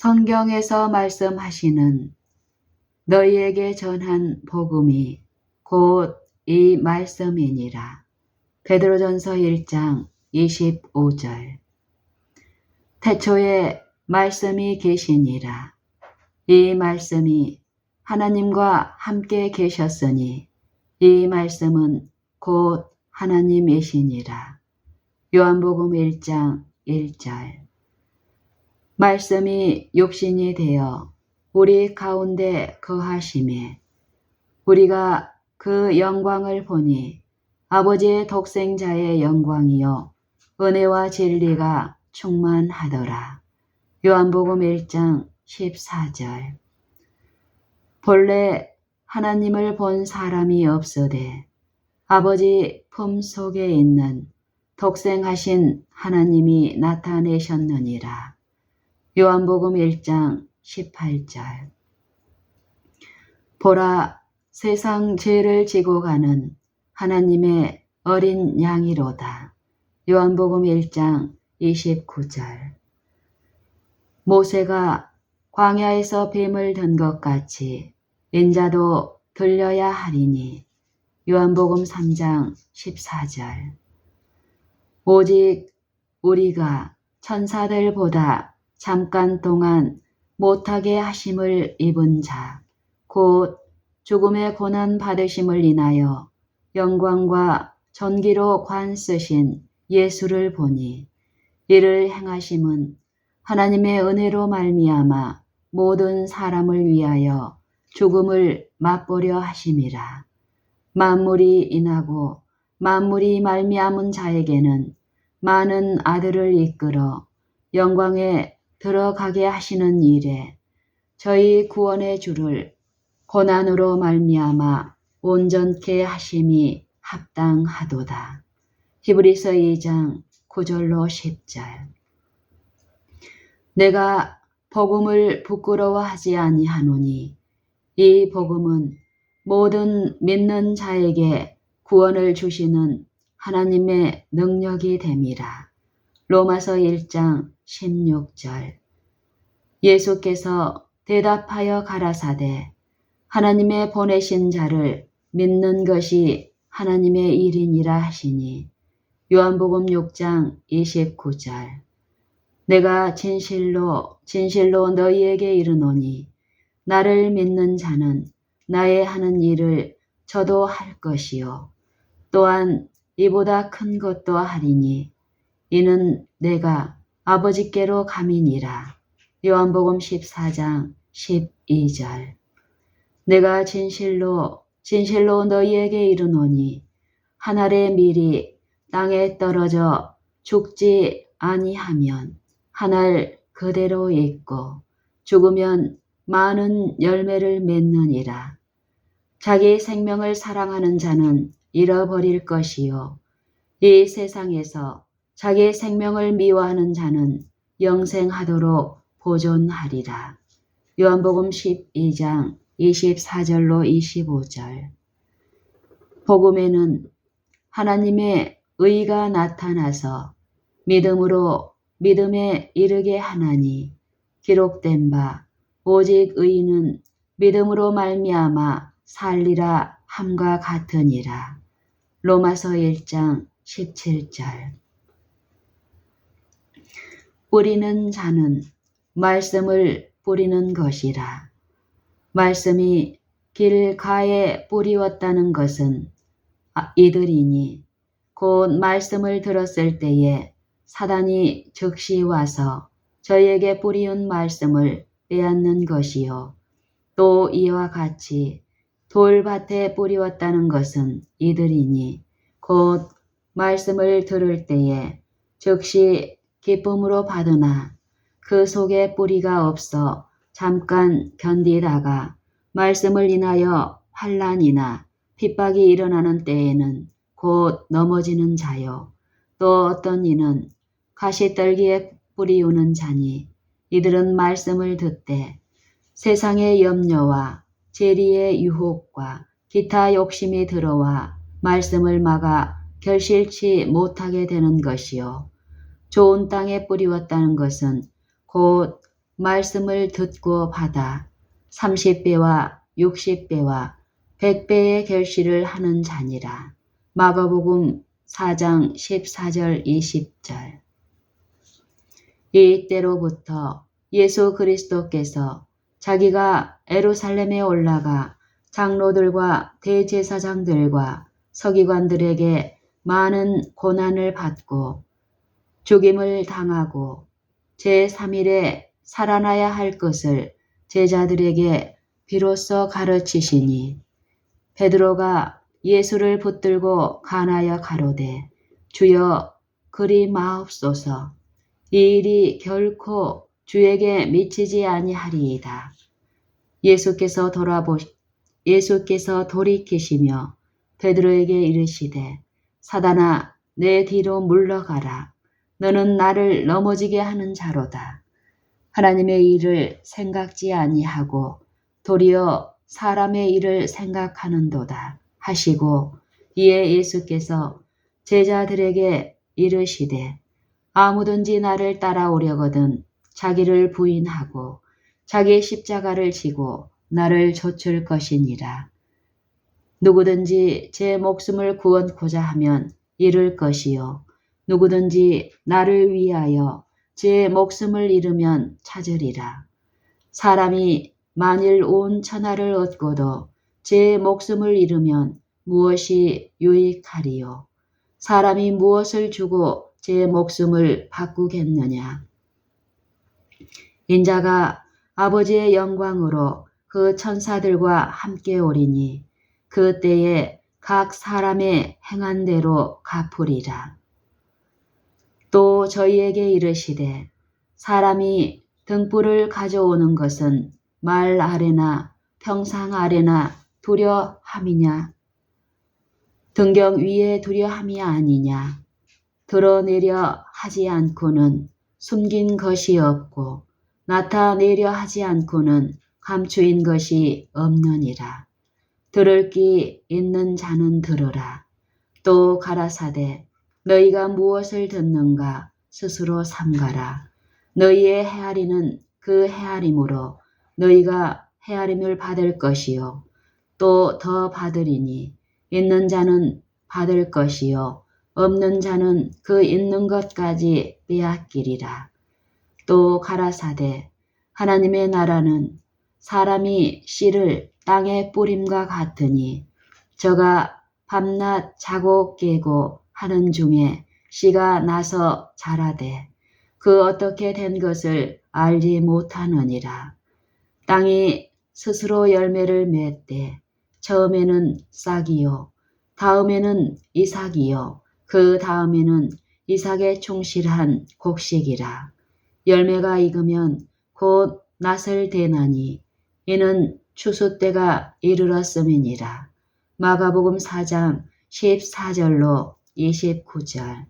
성경에서 말씀하시는 너희에게 전한 복음이 곧 이 말씀이니라. 베드로전서 1장 25절 태초에 말씀이 계시니라. 이 말씀이 하나님과 함께 계셨으니 이 말씀은 곧 하나님이시니라. 요한복음 1장 1절 말씀이 육신이 되어 우리 가운데 거하심에 우리가 그 영광을 보니 아버지의 독생자의 영광이요 은혜와 진리가 충만하더라. 요한복음 1장 14절 본래 하나님을 본 사람이 없으되 아버지 품 속에 있는 독생하신 하나님이 나타내셨느니라. 요한복음 1장 18절. 보라 세상 죄를 지고 가는 하나님의 어린 양이로다. 요한복음 1장 29절. 모세가 광야에서 뱀을 든 것 같이 인자도 들려야 하리니 요한복음 3장 14절. 오직 우리가 천사들보다 잠깐 동안 못하게 하심을 입은 자, 곧 죽음의 고난 받으심을 인하여 영광과 전기로 관 쓰신 예수를 보니 이를 행하심은 하나님의 은혜로 말미암아 모든 사람을 위하여 죽음을 맛보려 하심이라. 만물이 인하고 만물이 말미암은 자에게는 많은 아들을 이끌어 영광에 들어가게 하시는 일에 저희 구원의 주를 고난으로 말미암아 온전케 하심이 합당하도다. 히브리서 2장 9절로 10절 내가 복음을 부끄러워하지 아니하노니 이 복음은 모든 믿는 자에게 구원을 주시는 하나님의 능력이 됨이라. 로마서 1장 16절. 예수께서 대답하여 가라사대 하나님의 보내신 자를 믿는 것이 하나님의 일이니라 하시니. 요한복음 6장 29절. 내가 진실로 진실로 너희에게 이르노니 나를 믿는 자는 나의 하는 일을 저도 할 것이요. 또한 이보다 큰 것도 하리니 이는 내가 아버지께로 감이니라. 요한복음 14장 12절 내가 진실로 진실로 너희에게 이르노니 한 알의 밀이 땅에 떨어져 죽지 아니하면 한 알 그대로 있고 죽으면 많은 열매를 맺느니라. 자기 생명을 사랑하는 자는 잃어버릴 것이요. 이 세상에서 자기 생명을 미워하는 자는 영생하도록 보존하리라. 요한복음 12장 24절로 25절 복음에는 하나님의 의가 나타나서 믿음으로 믿음에 이르게 하나니 기록된 바 오직 의인은 믿음으로 말미암아 살리라 함과 같으니라. 로마서 1장 17절 뿌리는 자는 말씀을 뿌리는 것이라. 말씀이 길가에 뿌리웠다는 것은 아, 이들이니 곧 말씀을 들었을 때에 사단이 즉시 와서 저희에게 뿌리운 말씀을 빼앗는 것이요. 또 이와 같이 돌밭에 뿌리웠다는 것은 이들이니 곧 말씀을 들을 때에 즉시 기쁨으로 받으나 그 속에 뿌리가 없어 잠깐 견디다가 말씀을 인하여 환란이나 핍박이 일어나는 때에는 곧 넘어지는 자요. 또 어떤 이는 가시떨기에 뿌리우는 자니 이들은 말씀을 듣되 세상의 염려와 재리의 유혹과 기타 욕심이 들어와 말씀을 막아 결실치 못하게 되는 것이요. 좋은 땅에 뿌리웠다는 것은 곧 말씀을 듣고 받아 30배와 60배와 100배의 결실을 하는 자니라. 마가복음 4장 14절 20절 이때로부터 예수 그리스도께서 자기가 에루살렘에 올라가 장로들과 대제사장들과 서기관들에게 많은 고난을 받고 죽임을 당하고 제3일에 살아나야 할 것을 제자들에게 비로소 가르치시니 베드로가 예수를 붙들고 간하여 가로되 주여 그리 마옵소서 이 일이 결코 주에게 미치지 아니하리이다. 예수께서 돌아보 예수께서 돌이키시며 베드로에게 이르시되 사단아 내 뒤로 물러가라 너는 나를 넘어지게 하는 자로다. 하나님의 일을 생각지 아니하고 도리어 사람의 일을 생각하는도다 하시고 이에 예수께서 제자들에게 이르시되 아무든지 나를 따라오려거든 자기를 부인하고 자기의 십자가를 지고 나를 좇을 것이니라. 누구든지 제 목숨을 구원코자 하면 잃을 것이요. 누구든지 나를 위하여 제 목숨을 잃으면 찾으리라. 사람이 만일 온 천하를 얻고도 제 목숨을 잃으면 무엇이 유익하리요? 사람이 무엇을 주고 제 목숨을 바꾸겠느냐? 인자가 아버지의 영광으로 그 천사들과 함께 오리니 그 때에 각 사람의 행한 대로 갚으리라. 또 저희에게 이르시되 사람이 등불을 가져오는 것은 말 아래나 평상 아래나 두려함이냐 등경 위에 두려함이 아니냐 드러내려 하지 않고는 숨긴 것이 없고 나타내려 하지 않고는 감추인 것이 없느니라. 들을 귀 있는 자는 들으라. 또 가라사대 너희가 무엇을 듣는가 스스로 삼가라. 너희의 헤아리는 그 헤아림으로 너희가 헤아림을 받을 것이요. 또 더 받으리니 있는 자는 받을 것이요. 없는 자는 그 있는 것까지 빼앗기리라. 또 가라사대 하나님의 나라는 사람이 씨를 땅에 뿌림과 같으니 저가 밤낮 자고 깨고 하는 중에 씨가 나서 자라되 그 어떻게 된 것을 알지 못하느니라. 땅이 스스로 열매를 맺되 처음에는 싹이요 다음에는 이삭이요 그 다음에는 이삭에 충실한 곡식이라. 열매가 익으면 곧 낫을 대나니 이는 추수 때가 이르렀음이니라. 마가복음 4장 14절로 29절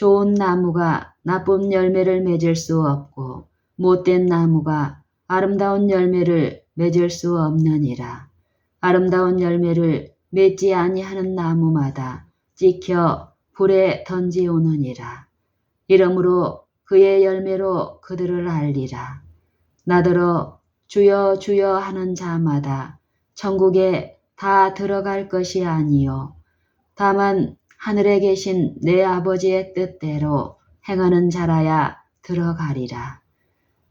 좋은 나무가 나쁜 열매를 맺을 수 없고 못된 나무가 아름다운 열매를 맺을 수 없느니라. 아름다운 열매를 맺지 아니하는 나무마다 찍혀 불에 던지오느니라. 이러므로 그의 열매로 그들을 알리라. 나더러 주여 주여 하는 자마다 천국에 다 들어갈 것이 아니요. 다만 하늘에 계신 내 아버지의 뜻대로 행하는 자라야 들어가리라.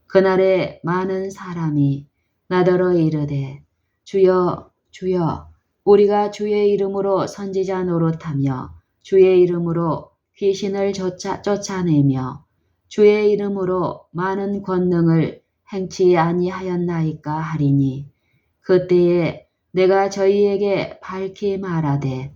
그날에 많은 사람이 나더러 이르되 주여 주여 우리가 주의 이름으로 선지자 노릇하며 주의 이름으로 귀신을 쫓아, 쫓아내며 주의 이름으로 많은 권능을 행치 아니하였나이까 하리니 그때에 내가 저희에게 밝히 말하되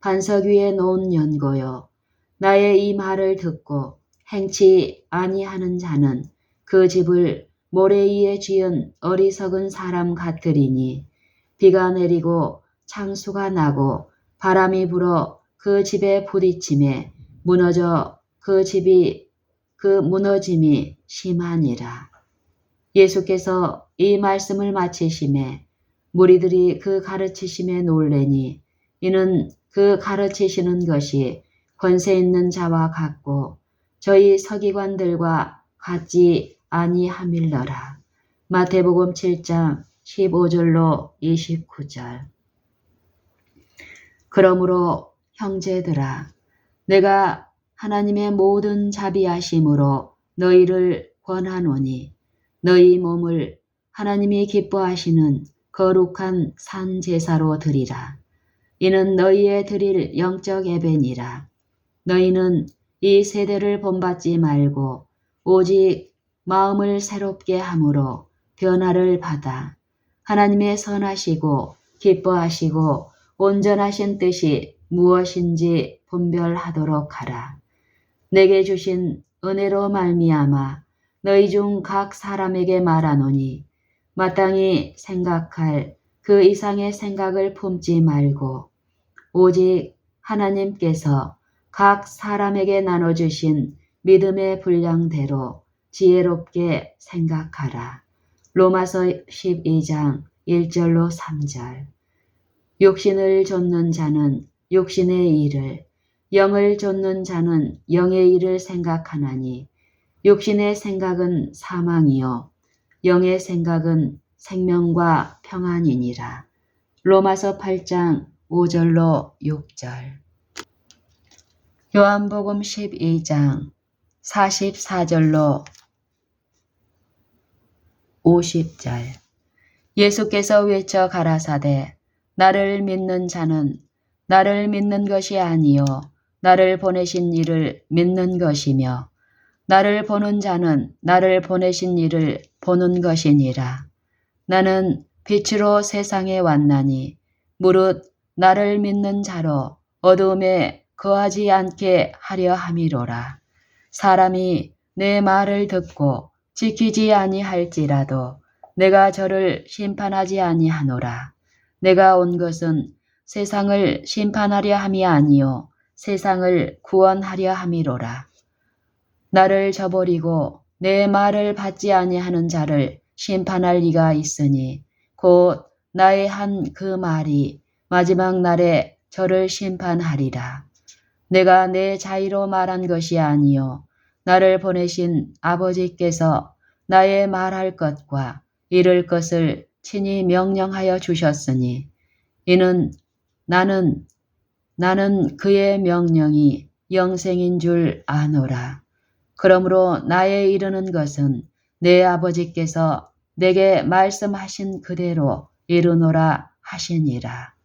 반석 위에 놓은 연고요 나의 이 말을 듣고 행치 아니하는 자는 그 집을 모래 위에 지은 어리석은 사람 같으리니 비가 내리고 창수가 나고 바람이 불어 그 집에 부딪힘에 무너져 그 집이 그 무너짐이 심하니라. 예수께서 이 말씀을 마치심에 무리들이 그 가르치심에 놀래니 이는 그 가르치시는 것이 권세 있는 자와 같고 저희 서기관들과 같지 아니함일러라. 마태복음 7장 15절로 29절. 그러므로 형제들아, 내가 하나님의 모든 자비하심으로 너희를 권하노니 너희 몸을 하나님이 기뻐하시는 거룩한 산 제사로 드리라. 이는 너희의 드릴 영적 예배니라. 너희는 이 세대를 본받지 말고 오직 마음을 새롭게 함으로 변화를 받아 하나님의 선하시고 기뻐하시고 온전하신 뜻이 무엇인지 분별하도록 하라. 내게 주신 은혜로 말미암아 너희 중 각 사람에게 말하노니 마땅히 생각할 그 이상의 생각을 품지 말고 오직 하나님께서 각 사람에게 나눠주신 믿음의 분량대로 지혜롭게 생각하라. 로마서 12장 1절로 3절 욕신을 좇는 자는 욕신의 일을 영을 좇는 자는 영의 일을 생각하나니 욕신의 생각은 사망이요 영의 생각은 생명과 평안이니라. 로마서 8장 5절로 6절 요한복음 12장 44절로 50절 예수께서 외쳐 가라사대 나를 믿는 자는 나를 믿는 것이 아니요 나를 보내신 이를 믿는 것이며 나를 보는 자는 나를 보내신 이를 보는 것이니라. 나는 빛으로 세상에 왔나니 무릇 나를 믿는 자로 어두움에 거하지 않게 하려 함이로라. 사람이 내 말을 듣고 지키지 아니할지라도 내가 저를 심판하지 아니하노라. 내가 온 것은 세상을 심판하려 함이 아니요 세상을 구원하려 함이로라. 나를 저버리고 내 말을 받지 아니하는 자를 심판할 리가 있으니 곧 나의 한 그 말이 마지막 날에 저를 심판하리라. 내가 내 자의로 말한 것이 아니요 나를 보내신 아버지께서 나의 말할 것과 이를 것을 친히 명령하여 주셨으니 이는 나는 나는 그의 명령이 영생인 줄 아노라. 그러므로 나의 이르는 것은 내 아버지께서 내게 말씀하신 그대로 이르노라 하시니라.